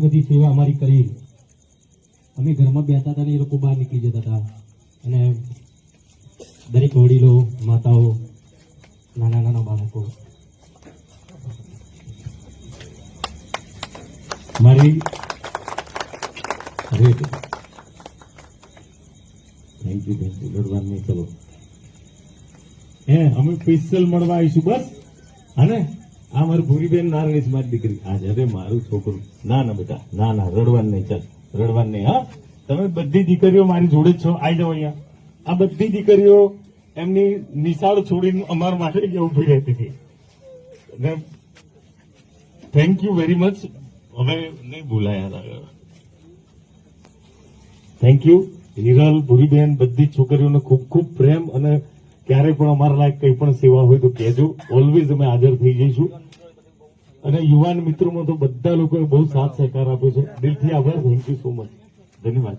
બધી સેવા અમારી કરી. અમે ઘરમાં બેઠા હતા ને એ લોકો બહાર નીકળી જતા હતા. અને દરેક વડીલો, માતાઓ, નાના નાના બાળકો. મારી હવે થેન્ક યુ થેન્ક યુ નહીં, ચલો. હે, અમે સ્પેશિયલ મળવા આવીશું, બસ. અને આ મારી ભૂરીબેન નારણી છે મારી દીકરી. આ અરે મારું છોકરું. ના ના, બેટા. ના ના, રડવાનું નહીં, ચાલ. રડવાનું નહીં, હા? તમે બધી દીકરીઓ મારી જોડે જ છો. આવી જાઓ અહીંયા. આ બધી દીકરીઓ એમની નિશાળ છોડીને અમારા માટે જ ઊભી રહેતી હતી. થેન્ક યુ વેરી મચ હવે નહીં ભૂલાયા થેન્ક યુ હિરલ ભૂરીબેન, બધી છોકરીઓને ખૂબ ખૂબ પ્રેમ અને ક્યારે પણ અમારા લાયક કંઈ પણ સેવા હોય તો કહેજો. ઓલવેઝ અમે હાજર થઈ જઈશું. અને યુવાન મિત્રોમાં તો બધા લોકોએ બહુ સાથ સહકાર આપ્યો છે. દિલથી આભાર. થેન્ક યુ સો મચ ધન્યવાદ.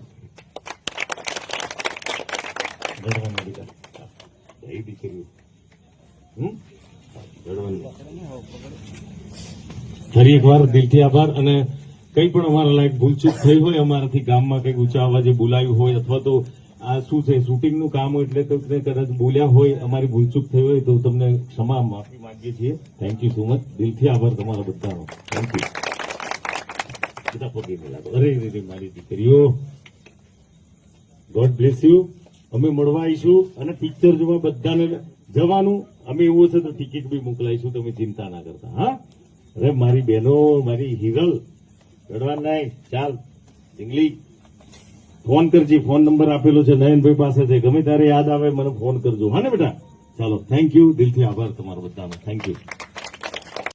ફરી એકવાર દિલથી આભાર અને કંઈ પણ અમારા લાયક ભૂલચૂક થઈ હોય, અમારાથી ગામમાં કંઈક ઊંચા અવાજે બોલાયું હોય અથવા તો આ શું છે? શૂટિંગનું કામ હોય એટલે તમને કદાચ બોલ્યા હોય, અમારી ભૂલચૂક થઈ હોય તો તમને ક્ષમા માફી માંગીએ છીએ. થેન્ક યુ સો મચ દિલથી આભાર તમારા બધાનો. થેન્ક યુ બધા પગે મિલાતો અરે રે મારી દીકરીઓ. ગોડ બ્લેસ યુ અમે મળવા આવીશું અને પિક્ચર જોવા બધાને જવાનું. અમે એવું હશે તો ટિકિટ બી મોકલાઈશું તમે ચિંતા ના કરતા. હા? અરે, મારી બહેનો, મારી હિરલ. રડવા નહીં ચાલ. જંગલી. ફોન કરજે, ફોન નંબર આપેલો છે નયનભાઈ પાસે છે. ગમે ત્યારે યાદ આવે, મને ફોન કરજો. હા ને બેટા? ચાલો થેન્ક યુ દિલથી આભાર તમારો બધાનો. Thank you